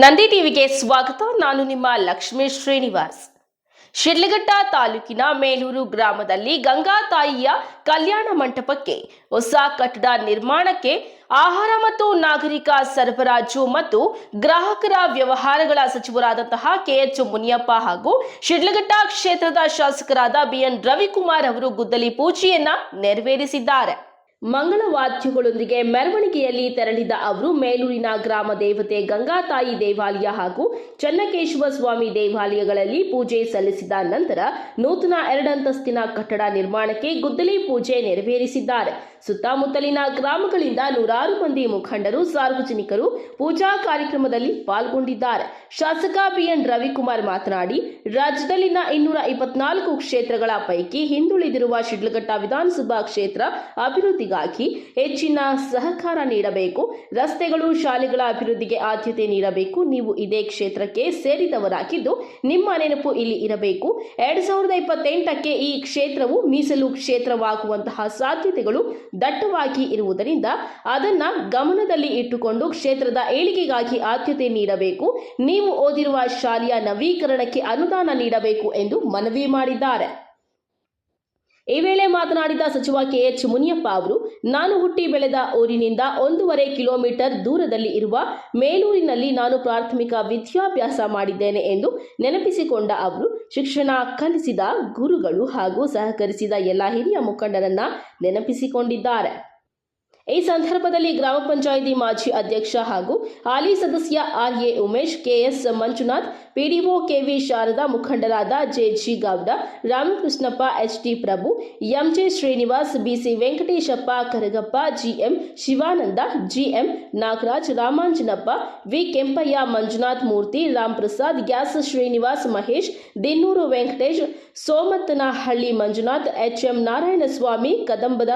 ನಂದಿ ಟಿವಿಗೆ ಸ್ವಾಗತ. ನಾನು ನಿಮ್ಮ ಲಕ್ಷ್ಮೀ ಶ್ರೀನಿವಾಸ್. ಶಿಡ್ಲಘಟ್ಟ ತಾಲೂಕಿನ ಮೇಲೂರು ಗ್ರಾಮದಲ್ಲಿ ಗಂಗಾ ತಾಯಿಯ ಕಲ್ಯಾಣ ಮಂಟಪಕ್ಕೆ ಹೊಸ ಕಟ್ಟಡ ನಿರ್ಮಾಣಕ್ಕೆ ಆಹಾರ ಮತ್ತು ನಾಗರಿಕ ಸರಬರಾಜು ಮತ್ತು ಗ್ರಾಹಕರ ವ್ಯವಹಾರಗಳ ಸಚಿವರಾದಂತಹ ಕೆಎಚ್ ಮುನಿಯಪ್ಪ ಹಾಗೂ ಶಿಡ್ಲಘಟ್ಟ ಕ್ಷೇತ್ರದ ಶಾಸಕರಾದ ಬಿಎನ್ ರವಿಕುಮಾರ್ ಅವರು ಗುದ್ದಲಿ ಪೂಜೆಯನ್ನ ನೆರವೇರಿಸಿದ್ದಾರೆ. ಮಂಗಳವಾದ್ಯಗಳೊಂದಿಗೆ ಮೆರವಣಿಗೆಯಲ್ಲಿ ತೆರಳಿದ ಅವರು ಮೇಲೂರಿನ ಗ್ರಾಮ ದೇವತೆ ಗಂಗಾತಾಯಿ ದೇವಾಲಯ ಹಾಗೂ ಚನ್ನಕೇಶವ ಸ್ವಾಮಿ ದೇವಾಲಯಗಳಲ್ಲಿ ಪೂಜೆ ಸಲ್ಲಿಸಿದ ನಂತರ ನೂತನ ಎರಡಂತಸ್ತಿನ ಕಟ್ಟಡ ನಿರ್ಮಾಣಕ್ಕೆ ಗುದ್ದಲಿ ಪೂಜೆ ನೆರವೇರಿಸಿದ್ದಾರೆ. ಸುತ್ತಮುತ್ತಲಿನ ಗ್ರಾಮಗಳಿಂದ ನೂರಾರು ಮಂದಿ ಮುಖಂಡರು, ಸಾರ್ವಜನಿಕರು ಪೂಜಾ ಕಾರ್ಯಕ್ರಮದಲ್ಲಿ ಪಾಲ್ಗೊಂಡಿದ್ದಾರೆ. ಶಾಸಕ ಬಿಎನ್ ರವಿಕುಮಾರ್ ಮಾತನಾಡಿ, ರಾಜ್ಯದಲ್ಲಿನ ಇನ್ನೂರ ಇಪ್ಪತ್ನಾಲ್ಕು ಕ್ಷೇತ್ರಗಳ ಪೈಕಿ ಹಿಂದುಳಿದಿರುವ ಶಿಡ್ಲಘಟ್ಟ ವಿಧಾನಸಭಾ ಕ್ಷೇತ್ರ ಅಭಿವೃದ್ಧಿಗಾಗಿ ಹೆಚ್ಚಿನ ಸಹಕಾರ ನೀಡಬೇಕು. ರಸ್ತೆಗಳು, ಶಾಲೆಗಳ ಅಭಿವೃದ್ಧಿಗೆ ಆದ್ಯತೆ ನೀಡಬೇಕು. ನೀವು ಇದೇ ಕ್ಷೇತ್ರಕ್ಕೆ ಸೇರಿದವರಾಗಿದ್ದು ನಿಮ್ಮ ನೆನಪು ಇಲ್ಲಿ ಇರಬೇಕು. ಎರಡ್ ಸಾವಿರದ ಇಪ್ಪತ್ತೆಂಟಕ್ಕೆ ಈ ಕ್ಷೇತ್ರವು ಮೀಸಲು ಕ್ಷೇತ್ರವಾಗುವಂತಹ ಸಾಧ್ಯತೆಗಳು ದಟ್ಟವಾಗಿ ಇರುವುದರಿಂದ ಅದನ್ನ ಗಮನದಲ್ಲಿ ಇಟ್ಟುಕೊಂಡು ಕ್ಷೇತ್ರದ ಏಳಿಗೆಗಾಗಿ ಆದ್ಯತೆ ನೀಡಬೇಕು. ನೀವು ಓದಿರುವ ಶಾಲೆಯ ನವೀಕರಣಕ್ಕೆ ಅನುದಾನ ನೀಡಬೇಕು ಎಂದು ಮನವಿ ಮಾಡಿದ್ದಾರೆ. ಈ ವೇಳೆ ಮಾತನಾಡಿದ ಸಚಿವ ಕೆಎಚ್ ಮುನಿಯಪ್ಪ ಅವರು, ನಾನು ಹುಟ್ಟಿ ಬೆಳೆದ ಊರಿನಿಂದ ಒಂದೂವರೆ ಕಿಲೋಮೀಟರ್ ದೂರದಲ್ಲಿ ಇರುವ ಮೇಲೂರಿನಲ್ಲಿ ನಾನು ಪ್ರಾಥಮಿಕ ವಿದ್ಯಾಭ್ಯಾಸ ಮಾಡಿದ್ದೇನೆ ಎಂದು ನೆನಪಿಸಿಕೊಂಡ ಅವರು, ಶಿಕ್ಷಣ ಕಲಿಸಿದ ಗುರುಗಳು ಹಾಗೂ ಸಹಕರಿಸಿದ ಎಲ್ಲ ಹಿರಿಯ ಮುಖಂಡರನ್ನ ನೆನಪಿಸಿಕೊಂಡಿದ್ದಾರೆ. ಈ ಸಂದರ್ಭದಲ್ಲಿ ಗ್ರಾಮ ಪಂಚಾಯಿತಿ ಮಾಜಿ ಅಧ್ಯಕ್ಷ ಹಾಗೂ ಹಾಲಿ ಸದಸ್ಯ R A Umesh, KS Manjunath, PDO KV Sharada, ಮುಖಂಡರಾದ JG Gowda, Ramakrishnappa H T Prabhu, MJ Srinivas, BC Venkateshappa, Karagappa, GM Shivananda, GM Nagaraj, Ramanjanappa, V Kempaiah, Manjunath Murthy Ram Prasad gas Srinivas Mahesh, Dinnur Venkatesh, Somattanahalli Manjunath H M Narayanaswamy, ಕದಂಬದ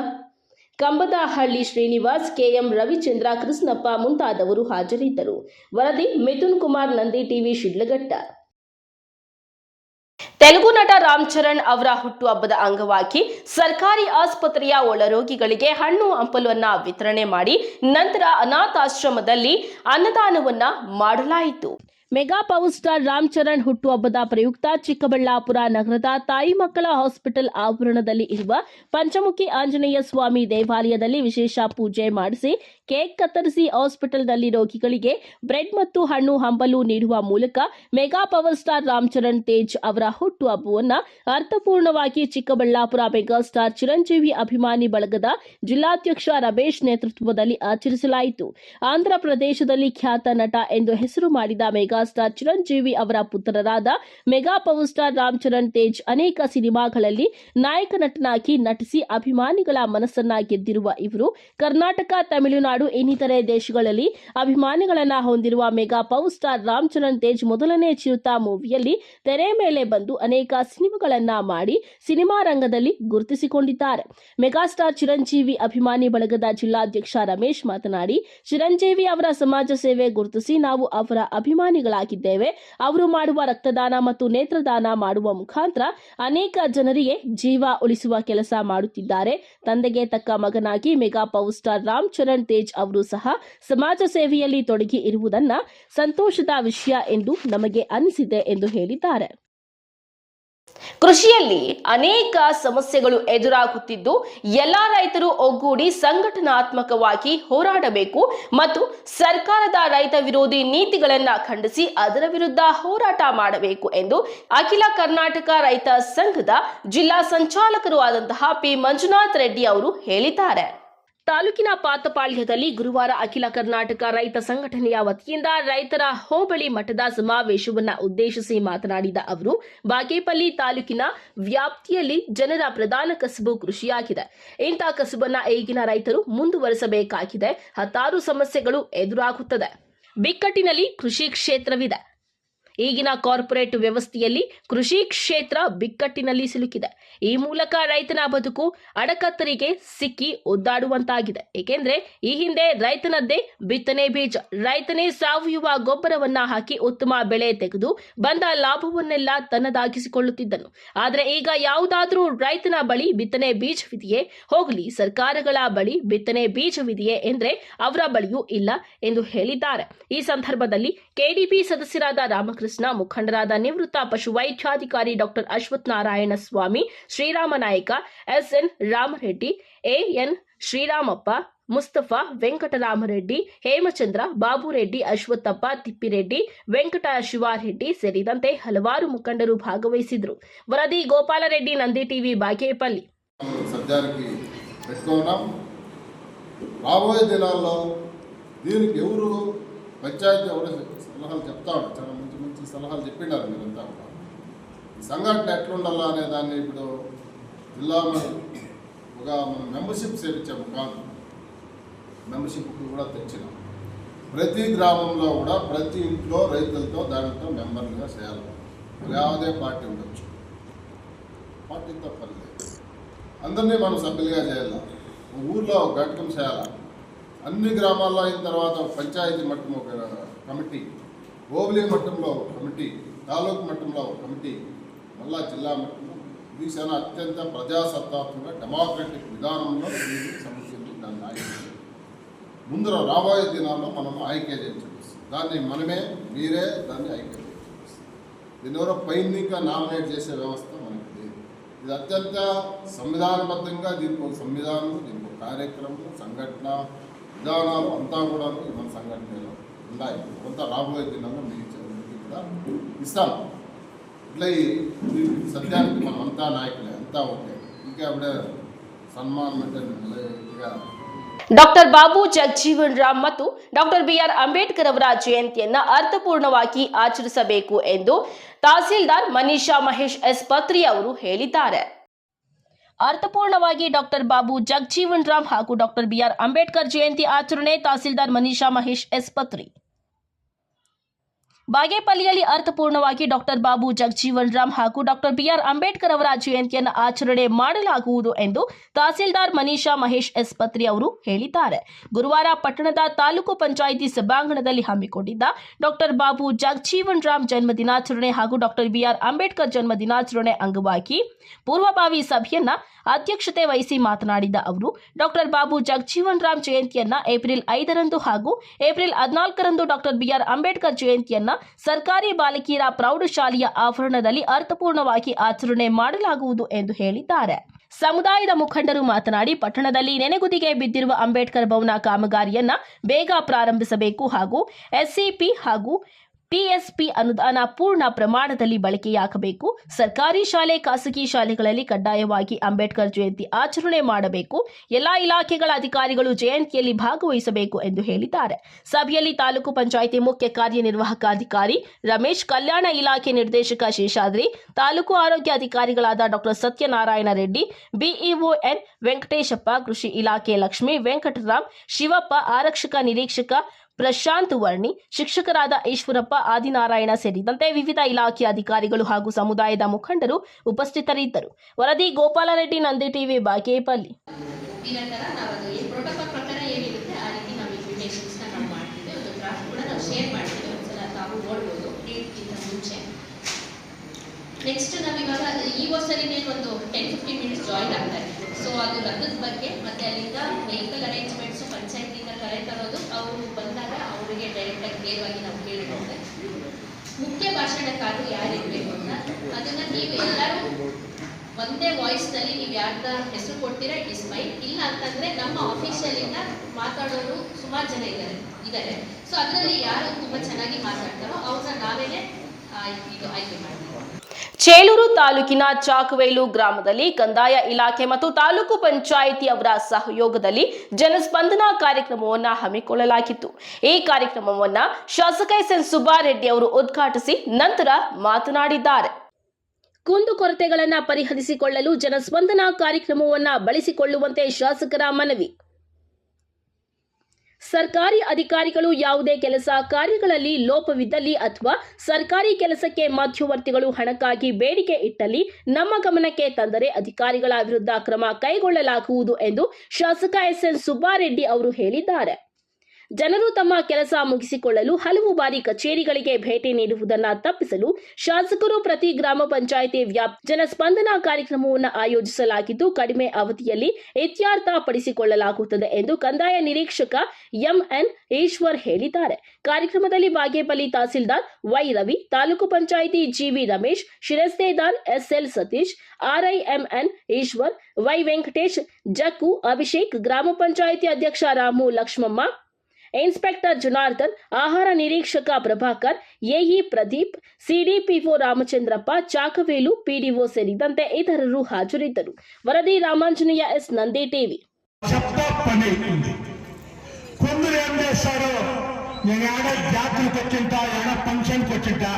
Kambadahalli Srinivas, KM Ravichandra, Krishnappa ಮುಂತಾದವರು ಹಾಜರಿದ್ದರು. ವರದಿ Mithun Kumar, Nandi TV, Sidlaghatta. Telugu ನಟ ರಾಮ್ ಚರಣ್ ಅವರ ಹುಟ್ಟುಹಬ್ಬದ ಅಂಗವಾಗಿ ಸರ್ಕಾರಿ ಆಸ್ಪತ್ರೆಯ ಒಳರೋಗಿಗಳಿಗೆ ಹಣ್ಣು ಅಂಪಲವನ್ನ ವಿತರಣೆ ಮಾಡಿ ನಂತರ ಅನಾಥಾಶ್ರಮದಲ್ಲಿ ಅನ್ನದಾನವನ್ನ ಮಾಡಲಾಯಿತು. Mega power star Ram Charan ಹುಟ್ಟುಹಬ್ಬದ ಪ್ರಯುಕ್ತ ಚಿಕ್ಕಬಳ್ಳಾಪುರ ನಗರದ ತಾಯಿ ಮಕ್ಕಳ ಹಾಸ್ಪಿಟಲ್ ಆವರಣದಲ್ಲಿ ಇರುವ ಪಂಚಮುಖಿ ಆಂಜನೇಯ ಸ್ವಾಮಿ ದೇವಾಲಯದಲ್ಲಿ ವಿಶೇಷ ಪೂಜೆ ಮಾಡಿಸಿ ಕೇಕ್ ಕತ್ತರಿಸಿ ಹಾಸ್ಪಿಟಲ್ನಲ್ಲಿ ರೋಗಿಗಳಿಗೆ ಬ್ರೆಡ್ ಮತ್ತು ಹಣ್ಣು ಹಂಬಲು ನೀಡುವ ಮೂಲಕ mega power star Ram Charan Tej ಅವರ ಹುಟ್ಟುಹಬ್ಬವನ್ನು ಅರ್ಥಪೂರ್ಣವಾಗಿ ಚಿಕ್ಕಬಳ್ಳಾಪುರ ಮೆಗಾ ಸ್ಟಾರ್ ಚಿರಂಜೀವಿ ಅಭಿಮಾನಿ ಬಳಗದ ಜಿಲ್ಲಾಧ್ಯಕ್ಷ ರಮೇಶ್ ನೇತೃತ್ವದಲ್ಲಿ ಆಚರಿಸಲಾಯಿತು. ಆಂಧ್ರ ಪ್ರದೇಶದಲ್ಲಿ ಖ್ಯಾತ ನಟ ಎಂದು ಹೆಸರು ಮಾಡಿದ ಮೆಗಾ ಸ್ಟಾರ್ ಚಿರಂಜೀವಿ ಅವರ ಪುತ್ರರಾದ mega power star Ram Charan Tej ಅನೇಕ ಸಿನಿಮಾಗಳಲ್ಲಿ ನಾಯಕ ನಟನಾಗಿ ನಟಿಸಿ ಅಭಿಮಾನಿಗಳ ಮನಸ್ಸನ್ನ ಗೆದ್ದಿರುವ ಇವರು, ಕರ್ನಾಟಕ, ತಮಿಳುನಾಡು, ಇನ್ನಿತರೆ ದೇಶಗಳಲ್ಲಿ ಅಭಿಮಾನಿಗಳನ್ನ ಹೊಂದಿರುವ mega power star Ram Charan Tej ಮೊದಲನೇ ಚಿರುತಾ ಮೂವಿಯಲ್ಲಿ ತೆರೆ ಮೇಲೆ ಬಂದು ಅನೇಕ ಸಿನಿಮಾಗಳನ್ನ ಮಾಡಿ ಸಿನಿಮಾ ರಂಗದಲ್ಲಿ ಗುರುತಿಸಿಕೊಂಡಿದ್ದಾರೆ. ಮೆಗಾಸ್ಟಾರ್ ಚಿರಂಜೀವಿ ಅಭಿಮಾನಿ ಬಳಗದ ಜಿಲ್ಲಾಧ್ಯಕ್ಷ ರಮೇಶ್ ಮಾತನಾಡಿ, ಚಿರಂಜೀವಿ ಅವರ ಸಮಾಜ ಸೇವೆ ಗುರುತಿಸಿ ನಾವು ಅವರ ಅಭಿಮಾನಿಗಳಾಗಿದ್ದೇವೆ ಅವರು ಮಾಡುವ ರಕ್ತದಾನ ಮತ್ತು ನೇತ್ರದಾನ ಮಾಡುವ ಮುಖಾಂತರ ಅನೇಕ ಜನರಿಗೆ ಜೀವ ಉಳಿಸುವ ಕೆಲಸ ಮಾಡುತ್ತಿದ್ದಾರೆ. ತಂದೆಗೆ ತಕ್ಕ ಮಗನಾಗಿ mega power star Ram Charan Tej ಅವರು ಸಹ ಸಮಾಜ ಸೇವೆಯಲ್ಲಿ ತೊಡಗಿ ಇರುವುದನ್ನ ಸಂತೋಷದ ವಿಷಯ ಎಂದು ನಮಗೆ ಅನಿಸಿದೆ ಎಂದು ಹೇಳಿದ್ದಾರೆ. ಕೃಷಿಯಲ್ಲಿ ಅನೇಕ ಸಮಸ್ಯೆಗಳು ಎದುರಾಗುತ್ತಿದ್ದು, ಎಲ್ಲ ರೈತರು ಒಗ್ಗೂಡಿ ಸಂಘಟನಾತ್ಮಕವಾಗಿ ಹೋರಾಡಬೇಕು ಮತ್ತು ಸರ್ಕಾರದ ರೈತ ವಿರೋಧಿ ನೀತಿಗಳನ್ನ ಖಂಡಿಸಿ ಅದರ ವಿರುದ್ಧ ಹೋರಾಟ ಮಾಡಬೇಕು ಎಂದು ಅಖಿಲ ಕರ್ನಾಟಕ ರೈತ ಸಂಘದ ಜಿಲ್ಲಾ ಸಂಚಾಲಕರು ಆದಂತಹ ಪಿ ಮಂಜುನಾಥ್ ರೆಡ್ಡಿ ಅವರು ಹೇಳಿದ್ದಾರೆ. ತಾಲೂಕಿನ ಪಾತಪಾಳ್ಯದಲ್ಲಿ ಗುರುವಾರ ಅಖಿಲ ಕರ್ನಾಟಕ ರೈತ ಸಂಘಟನೆಯ ವತಿಯಿಂದ ರೈತರ ಹೋಬಳಿ ಮಠದ ಸಮಾವೇಶವನ್ನು ಉದ್ದೇಶಿಸಿ ಮಾತನಾಡಿದ ಅವರು, ಬಾಗೇಪಲ್ಲಿ ತಾಲೂಕಿನ ವ್ಯಾಪ್ತಿಯಲ್ಲಿ ಜನರ ಪ್ರಧಾನ ಕಸಬು ಕೃಷಿಯಾಗಿದೆ. ಇಂಥ ಕಸಬನ್ನ ಈಗಿನ ರೈತರು ಮುಂದುವರಿಸಬೇಕಾಗಿದೆ. ಹತ್ತಾರು ಸಮಸ್ಯೆಗಳು ಎದುರಾಗುತ್ತದೆ. ಬಿಕ್ಕಟ್ಟಿನಲ್ಲಿ ಕೃಷಿ ಕ್ಷೇತ್ರವಿದೆ. ಈಗಿನ ಕಾರ್ಪೊರೇಟ್ ವ್ಯವಸ್ಥೆಯಲ್ಲಿ ಕೃಷಿ ಕ್ಷೇತ್ರ ಬಿಕ್ಕಟ್ಟಿನಲ್ಲಿ ಸಿಲುಕಿದೆ. ಈ ಮೂಲಕ ರೈತನ ಬದುಕು ಅಡಕತ್ತರಿಗೆ ಸಿಕ್ಕಿ ಒದ್ದಾಡುವಂತಾಗಿದೆ. ಏಕೆಂದ್ರೆ ಈ ಹಿಂದೆ ರೈತನದ್ದೇ ಬಿತ್ತನೆ ಬೀಜ, ರೈತನೇ ಸಾವಯವ ಗೊಬ್ಬರವನ್ನ ಹಾಕಿ ಉತ್ತಮ ಬೆಳೆ ತೆಗೆದು ಬಂದ ಲಾಭವನ್ನೆಲ್ಲ ತನ್ನದಾಗಿಸಿಕೊಳ್ಳುತ್ತಿದ್ದನು. ಆದರೆ ಈಗ ಯಾವುದಾದ್ರೂ ರೈತನ ಬಳಿ ಬಿತ್ತನೆ ಬೀಜವಿದೆಯೇ? ಹೋಗಲಿ, ಸರ್ಕಾರಗಳ ಬಳಿ ಬಿತ್ತನೆ ಬೀಜವಿದೆಯೇ ಎಂದ್ರೆ ಅವರ ಬಳಿಯೂ ಇಲ್ಲ ಎಂದು ಹೇಳಿದ್ದಾರೆ. ಈ ಸಂದರ್ಭದಲ್ಲಿ ಕೆಡಿಪಿ ಸದಸ್ಯರಾದ ರಾಮಕೃಷ್ಣ ಕೃಷ್ಣ ಮುಖಂಡರಾದ ನಿವೃತ್ತ ಪಶುವೈದ್ಯಾಧಿಕಾರಿ doctor Ashwath Narayana Swamy, Srirama Nayaka, SN Ramareddy, AN Sriramappa, Mustafa Venkataramareddy, Hemachandra Babureddy, Ashwathappa Tippireddy, Venkata Shivareddy ಸೇರಿದಂತೆ ಹಲವಾರು ಮುಖಂಡರು ಭಾಗವಹಿಸಿದರು ವರದಿ ಗೋಪಾಲರೆಡ್ಡಿ, ನಂದಿ ಟಿವಿ, ಬಾಗೇಪಲ್ಲಿ. రాబోయే దినాల్లో దీనికి ఎవరు పంచాయతీ మంచి సలహాలు చెప్పిండాలి మీరంతా కూడా. ఈ సంఘటన ఎట్లుండాలా అనే దాన్ని ఇప్పుడు జిల్లా ఒక మనం మెంబర్షిప్ చేపించాము కాదు. మెంబర్షిప్ కూడా తెచ్చినాం. ప్రతి గ్రామంలో కూడా ప్రతి ఇంట్లో రైతులతో దానితో మెంబర్లుగా చేయాలి. యావదే పార్టీ ఉండొచ్చు. పార్టీ తప్పని అందరినీ మనం సభ్యులుగా చేయాలి? ఊర్లో ఘటకం చేయాలి? అన్ని గ్రామాల్లో అయిన తర్వాత పంచాయతీ మట్టం ఒక కమిటీ హోబలీ మట్టంలో ఒక కమిటీ తాలూకు మట్టంలో ఒక కమిటీ మళ్ళా జిల్లా మట్టంలో ఇది అత్యంత ప్రజాసత్తాత్మక డెమోక్రటిక్ విధానంలో సమస్యలు దాన్ని ఆయుధం ముందర రాబోయే దినాల్లో మనం ఐక్య చేయించవచ్చు దాన్ని మనమే మీరే దాన్ని ఐక్య చేయించవచ్చు దీని ఎవరో పైనిక నామినేట్ చేసే వ్యవస్థ మనకి లేదు. ఇది అత్యంత సంవిధానబద్ధంగా దీనికి ఒక సంవిధానం దీనికి ఒక కార్యక్రమం సంఘటన విధానాలు అంతా కూడా మన సంఘటన ఉన్నాయి కొంత రాబోయే దినాల్లో మీకు చదువుకి కూడా ఇస్తాను ఇట్లా ఈ ఈ సత్యానికి మనం అంతా నాయకులే అంతా ఓకే ఇంకా అప్పుడే సన్మానం అంటే ఇక ಡಾಕ್ಟರ್ ಬಾಬು ಜಗಜೀವನ್ ರಾಮ್ ಮತ್ತು ಡಾಕ್ಟರ್ ಬಿಆರ್ ಅಂಬೇಡ್ಕರ್ ಅವರ ಜಯಂತಿಯನ್ನ ಅರ್ಥಪೂರ್ಣವಾಗಿ ಆಚರಿಸಬೇಕು ಎಂದು ತಹಸೀಲ್ದಾರ್ ಮನೀಷಾ ಮಹೇಶ್ ಎಸ್ ಪತ್ರಿ ಅವರು ಹೇಳಿದ್ದಾರೆ ಅರ್ಥಪೂರ್ಣವಾಗಿ ಡಾಕ್ಟರ್ ಬಾಬು ಜಗಜೀವನ್ ರಾಮ್ ಹಾಗೂ ಡಾಕ್ಟರ್ ಬಿಆರ್ ಅಂಬೇಡ್ಕರ್ ಜಯಂತಿ ಆಚರಣೆ ತಹಸೀಲ್ದಾರ್ ಮನೀಷಾ ಮಹೇಶ್ ಎಸ್ ಪತ್ರಿ ಬಾಗೇಪಲ್ಲಿಯಲ್ಲಿ ಅರ್ಥಪೂರ್ಣವಾಗಿ ಡಾಕ್ಟರ್ ಬಾಬು ಜಗಜೀವನ್ ರಾಮ್ ಹಾಗೂ ಡಾಕ್ಟರ್ ಬಿಆರ್ ಅಂಬೇಡ್ಕರ್ ಅವರ ಜಯಂತಿಯನ್ನು ಆಚರಣೆ ಮಾಡಲಾಗುವುದು ಎಂದು ತಹಸೀಲ್ದಾರ್ ಮನೀಷಾ ಮಹೇಶ್ ಎಸ್ ಪತ್ರಿ ಅವರು ಹೇಳಿದ್ದಾರೆ. ಗುರುವಾರ ಪಟ್ಟಣದ ತಾಲೂಕು ಪಂಚಾಯಿತಿ ಸಭಾಂಗಣದಲ್ಲಿ ಹಮ್ಮಿಕೊಂಡಿದ್ದ ಡಾಕ್ಟರ್ ಬಾಬು ಜಗಜೀವನ್ ರಾಮ್ ಜನ್ಮ ದಿನಾಚರಣೆ ಹಾಗೂ ಡಾಕ್ಟರ್ ಬಿಆರ್ ಅಂಬೇಡ್ಕರ್ ಜನ್ಮ ದಿನಾಚರಣೆ ಅಂಗವಾಗಿ ಪೂರ್ವಭಾವಿ ಸಭೆಯನ್ನ ಅಧ್ಯಕ್ಷತೆ ವಹಿಸಿ ಮಾತನಾಡಿದ ಅವರು, ಡಾಕ್ಟರ್ ಬಾಬು ಜಗಜೀವನ್ ರಾಮ್ ಜಯಂತಿಯನ್ನ ಏಪ್ರಿಲ್ ಐದರಂದು ಹಾಗೂ ಏಪ್ರಿಲ್ ಹದಿನಾಲ್ಕರಂದು ಡಾಕ್ಟರ್ ಬಿಆರ್ ಅಂಬೇಡ್ಕರ್ ಜಯಂತಿಯನ್ನ ಸರ್ಕಾರಿ ಬಾಲಕಿಯರ ಪ್ರೌಢಶಾಲೆಯ ಆವರಣದಲ್ಲಿ ಅರ್ಥಪೂರ್ಣವಾಗಿ ಆಚರಣೆ ಮಾಡಲಾಗುವುದು ಎಂದು ಹೇಳಿದ್ದಾರೆ. ಸಮುದಾಯದ ಮುಖಂಡರು ಮಾತನಾಡಿ, ಪಟ್ಟಣದಲ್ಲಿ ನೆನೆಗುದಿಗೆ ಬಿದ್ದಿರುವ ಅಂಬೇಡ್ಕರ್ ಭವನ ಕಾಮಗಾರಿಯನ್ನ ಬೇಗ ಪ್ರಾರಂಭಿಸಬೇಕು ಹಾಗೂ ಎಸ್ಸಿಪಿ ಹಾಗೂ ಪಿಎಸ್ಪಿ ಅನುದಾನ ಪೂರ್ಣ ಪ್ರಮಾಣದಲ್ಲಿ ಬಳಕೆಯಾಗಬೇಕು. ಸರ್ಕಾರಿ ಶಾಲೆ, ಖಾಸಗಿ ಶಾಲೆಗಳಲ್ಲಿ ಕಡ್ಡಾಯವಾಗಿ ಅಂಬೇಡ್ಕರ್ ಜಯಂತಿ ಆಚರಣೆ ಮಾಡಬೇಕು. ಎಲ್ಲಾ ಇಲಾಖೆಗಳ ಅಧಿಕಾರಿಗಳು ಜಯಂತಿಯಲ್ಲಿ ಭಾಗವಹಿಸಬೇಕು ಎಂದು ಹೇಳಿದ್ದಾರೆ. ಸಭೆಯಲ್ಲಿ ತಾಲೂಕು ಪಂಚಾಯಿತಿ ಮುಖ್ಯ ಕಾರ್ಯನಿರ್ವಾಹಕ ಅಧಿಕಾರಿ ರಮೇಶ್, ಕಲ್ಯಾಣ ಇಲಾಖೆ ನಿರ್ದೇಶಕ ಶೇಷಾದ್ರಿ, ತಾಲೂಕು ಆರೋಗ್ಯ ಅಧಿಕಾರಿಗಳಾದ doctor Satyanarayana Reddy, BEO N Venkateshappa, ಕೃಷಿ ಇಲಾಖೆ ಲಕ್ಷ್ಮೀ ವೆಂಕಟರಾಮ್, ಶಿವಪ್ಪ, ಆರಕ್ಷಕ ನಿರೀಕ್ಷಕ ಪ್ರಶಾಂತ್ ವರ್ಣಿ, ಶಿಕ್ಷಕರಾದ ಈಶ್ವರಪ್ಪ, ಆದಿನಾರಾಯಣ ಸೇರಿದಂತೆ ವಿವಿಧ ಇಲಾಖೆ ಅಧಿಕಾರಿಗಳು ಹಾಗೂ ಸಮುದಾಯದ ಮುಖಂಡರು ಉಪಸ್ಥಿತರಿದ್ದರು. ವರದಿ ಗೋಪಾಲರೆಡ್ಡಿ, ನಂದಿ ಟಿವಿ ಬಾಕೇಪಲ್ಲಿ ನೆಕ್ಸ್ಟ್ ನಾವಿವಾಗ ಈ ವರ್ಷದಲ್ಲಿ ಒಂದು ಟೆನ್ ಫಿಫ್ಟೀನ್ ಮಿನಿಟ್ಸ್ ಜಾಯಿನ್ ಆಗ್ತಾರೆ ಸೊ ಅದು ರಥದ ಬಗ್ಗೆ, ಮತ್ತೆ ಅಲ್ಲಿಂದ ವೆಹಿಕಲ್ ಅರೇಂಜ್ಮೆಂಟ್ಸು ಪಂಚಾಯತಿಯಿಂದ ಕರೆ ತರೋದು, ಅವರು ಡೈರೆಕ್ಟಾಗಿ ನೇರವಾಗಿ ನಾವು ಕೇಳಿದ್ರೆ ಮುಖ್ಯ ಭಾಷಣಕಾರರು ಯಾರು ಇರಬೇಕು ಅಂತ. ಅದನ್ನ ನೀವು ಎಲ್ಲರೂ ಒಂದೇ ವಾಯ್ಸ್ನಲ್ಲಿ ನೀವು ಯಾರ್ದ ಹೆಸರು ಕೊಡ್ತೀರಾ ಇಟ್ ಇಸ್ ಫೈನ್ ಇಲ್ಲ ಅಂತಂದ್ರೆ ನಮ್ಮ ಆಫೀಸಲ್ಲಿಂದ ಮಾತಾಡೋರು ಸುಮಾರು ಜನ ಇದ್ದಾರೆ ಇದ್ದಾರೆ. ಸೊ ಅದರಲ್ಲಿ ಯಾರು ತುಂಬಾ ಚೆನ್ನಾಗಿ ಮಾತಾಡ್ತಾರೋ ಅವ್ರನ್ನ ನಾವೇನೆ ಇದು ಆಯ್ಕೆ ಮಾಡ್ತೀವಿ. ಚೇಳೂರು ತಾಲೂಕಿನ ಚಾಕವೇಲು ಗ್ರಾಮದಲ್ಲಿ ಕಂದಾಯ ಇಲಾಖೆ ಮತ್ತು ತಾಲೂಕು ಪಂಚಾಯಿತಿ ಅವರ ಸಹಯೋಗದಲ್ಲಿ ಜನಸ್ಪಂದನಾ ಕಾರ್ಯಕ್ರಮವನ್ನು ಹಮ್ಮಿಕೊಳ್ಳಲಾಗಿತ್ತು. ಈ ಕಾರ್ಯಕ್ರಮವನ್ನು ಶಾಸಕ ಎಸ್ ಎನ್ ಸುಬ್ಬಾರೆಡ್ಡಿ ಅವರು ಉದ್ಘಾಟಿಸಿ ನಂತರ ಮಾತನಾಡಿದ್ದಾರೆ. ಕುಂದುಕೊರತೆಗಳನ್ನು ಪರಿಹರಿಸಿಕೊಳ್ಳಲು ಜನಸ್ಪಂದನಾ ಕಾರ್ಯಕ್ರಮವನ್ನು ಬಳಸಿಕೊಳ್ಳುವಂತೆ ಶಾಸಕರ ಮನವಿ. ಸರ್ಕಾರಿ ಅಧಿಕಾರಿಗಳು ಯಾವುದೇ ಕೆಲಸ ಕಾರ್ಯಗಳಲ್ಲಿ ಲೋಪವಿದ್ದಲ್ಲಿ ಅಥವಾ ಸರ್ಕಾರಿ ಕೆಲಸಕ್ಕೆ ಮಧ್ಯವರ್ತಿಗಳು ಹಣಕ್ಕಾಗಿ ಬೇಡಿಕೆ ಇಟ್ಟಲ್ಲಿ ನಮ್ಮ ಗಮನಕ್ಕೆ ತಂದರೆ ಅಧಿಕಾರಿಗಳ ವಿರುದ್ಧ ಕ್ರಮ ಕೈಗೊಳ್ಳಲಾಗುವುದು ಎಂದು ಶಾಸಕ ಎಸ್ ಎನ್ ಸುಬ್ಬಾರೆಡ್ಡಿ ಅವರು ಹೇಳಿದ್ದಾರೆ. ಜನರು ತಮ್ಮ ಕೆಲಸ ಮುಗಿಸಿಕೊಳ್ಳಲು ಹಲವು ಬಾರಿ ಕಚೇರಿಗಳಿಗೆ ಭೇಟಿ ನೀಡುವುದನ್ನು ತಪ್ಪಿಸಲು ಶಾಸಕರು ಪ್ರತಿ ಗ್ರಾಮ ಪಂಚಾಯಿತಿ ವ್ಯಾಪ್ ಜನಸ್ಪಂದನಾ ಕಾರ್ಯಕ್ರಮವನ್ನು ಆಯೋಜಿಸಲಾಗಿದ್ದು, ಕಡಿಮೆ ಅವಧಿಯಲ್ಲಿ ಇತ್ಯರ್ಥಪಡಿಸಿಕೊಳ್ಳಲಾಗುತ್ತದೆ ಎಂದು ಕಂದಾಯ ನಿರೀಕ್ಷಕ ಎಂಎನ್ ಈಶ್ವರ್ ಹೇಳಿದ್ದಾರೆ. ಕಾರ್ಯಕ್ರಮದಲ್ಲಿ Bagepalli tahsildar Y Ravi taluk panchayat GV Ramesh, shirastedar SL Satish, RI MN Eshwar, Y Venkatesh, Jakku, Abhishek, ಗ್ರಾಮ ಪಂಚಾಯಿತಿ ಅಧ್ಯಕ್ಷ ರಾಮು ಲಕ್ಷ್ಮಮ್ಮ ಇನ್ಸ್ಪೆಕ್ಟರ್ ಜನಾರ್ದನ್ ಆಹಾರ ನಿರೀಕ್ಷಕ Prabhakar AE Pradeep CDPO Ramachandrappa Chakavelu PDO ಸೇರಿದಂತೆ ಇತರರು ಹಾಜರಿದ್ದರು ವರದಿ ರಾಮಾಂಜನೇಯ ಎಸ್ ನಂದಿ ಟಿವಿ చెప్తా పని అవుతుంది కొందరు ఏం చేస్తారు నేను ఆడ జాతరకు వచ్చింటా ఏడ ఫంక్షన్కి వచ్చింటా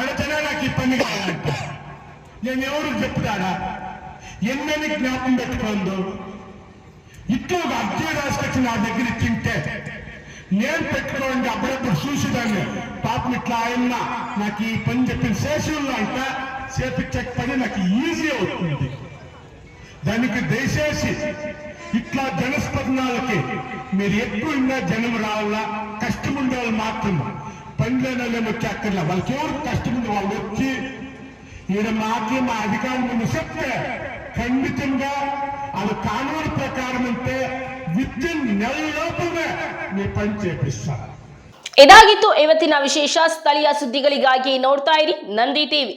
అడితేనే నాకు ఈ పని కావాలంట నేను ఎవరు చెప్తాడా ఎన్నని జ్ఞాపకం పెట్టుకోండు ఇట్లా ఒక అర్జీ రాసుకొచ్చి నా దగ్గర తింటే నేను పెట్టుకున్నానండి అప్పుడప్పుడు చూసేదాన్ని. పాపం ఇట్లా ఆయన నాకు ఈ పని చెప్పిన శేషంలో అంట చేపించే పని నాకు ఈజీ అవుతుంది. దానికి దయచేసి ఇట్లా జనస్పందనాలకి మీరు ఎక్కువ ఇంకా జనం రావాలా? కష్టం ఉండే వాళ్ళు మాత్రం పనిలోనే వచ్చి అక్కర్లా వాళ్ళకి ఎవరు కష్టం ఉంది వాళ్ళు వచ్చి ఈయన మాకి మా అధికారులు చెప్తే ఖండితంగా అది కానూరు ప్రకారం అంటే విత్ ఇన్ నెల లోపలే మీ పని చేపిస్తారు ಇದಾಗಿತ್ತು ಇವತ್ತಿನ ವಿಶೇಷ ಸ್ಥಳೀಯ ಸುದ್ದಿಗಳಿಗಾಗಿ ನೋಡ್ತಾ ಇರಿ ನಂದಿ ಟಿವಿ